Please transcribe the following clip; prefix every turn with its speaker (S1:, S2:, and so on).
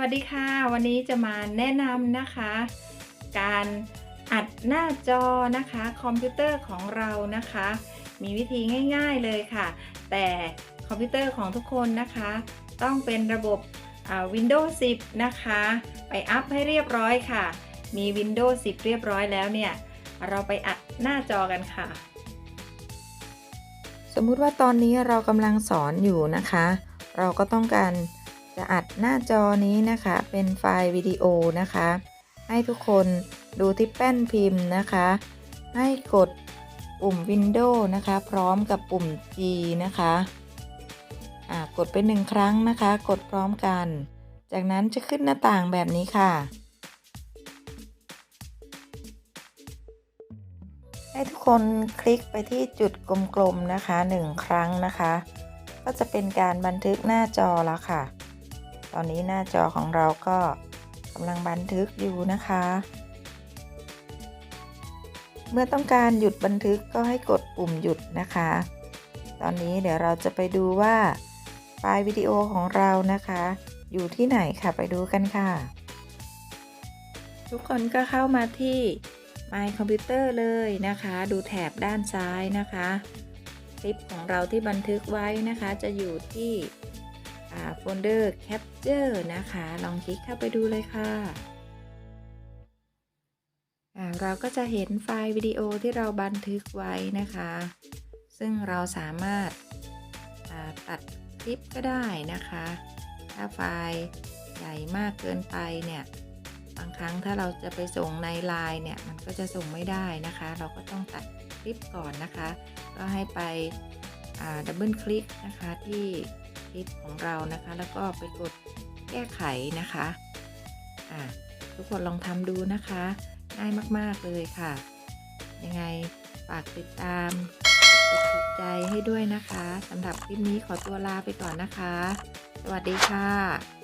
S1: วัสดีค่ะ วันนี้จะมาแนะนำนะคะ การอัดหน้าจอนะคะ คอมพิวเตอร์ของเรานะคะ มีวิธีง่าย ๆเลยค่ะ แต่คอมพิวเตอร์ของทุกคนนะคะ ต้องเป็นระบบอ่า Windows 10 นะคะ ไปอัพให้เรียบร้อยค่ะ มี Windows 10 เรียบร้อยแล้วเนี่ย เราไปอัดหน้าจอกันค่ะ
S2: สมมุติว่าตอนนี้เรากำลังสอนอยู่นะคะ เราก็ต้องการ จะอัดหน้าจอนี้นะคะ เป็นไฟล์วิดีโอนะคะ ให้ทุกคนดูที่แป้นพิมพ์นะคะ ให้กดปุ่ม Windows นะคะ พร้อมกับปุ่ม G นะคะอ่ากดไปหนึ่งครั้งนะคะ กดพร้อมกัน จากนั้นจะขึ้นหน้าต่างแบบนี้ค่ะ ให้ทุกคนคลิกไปที่จุดกลมๆนะคะหนึ่งครั้งนะคะ ก็จะเป็นการบันทึกหน้าจอแล้วค่ะ ตอนนี้หน้าจอของเราก็กำลังบันทึกอยู่นะคะ เมื่อต้องการหยุดบันทึกก็ให้กดปุ่มหยุดนะคะ ตอนนี้เดี๋ยวเราจะไปดูว่าไฟล์วิดีโอของเรานะคะ อยู่ที่ไหนค่ะไปดูกันค่ะ ทุกคนก็เข้ามาที่ My Computer เลยนะคะ ดูแถบด้านซ้ายนะคะ คลิปของเราที่บันทึกไว้นะคะจะอยู่ที่ โฟลเดอร์ Capture นะคะ ลองคลิกเข้าไปดูเลยค่ะเราก็จะเห็นไฟล์วิดีโอที่เราบันทึกไว้นะคะ ซึ่งเราสามารถตัดคลิปก็ได้นะคะ ถ้าไฟล์ใหญ่มากเกินไปเนี่ย บางครั้งถ้าเราจะไปส่งในไลน์เนี่ย มันก็จะส่งไม่ได้นะคะ เราก็ต้องตัดคลิปก่อนนะคะ ก็ให้ไปดับเบิลคลิกนะคะที่ ลิปของเรานะคะ แล้วก็ไปกดแก้ไขนะคะอะทุกคนลองทำดูนะคะ ง่ายมากๆเลยค่ะ ยังไงฝากติดตามกดถูกใจให้ด้วยนะคะสำหรับคลิปนี้ขอตัวลาไปก่อนนะคะ สวัสดีค่ะ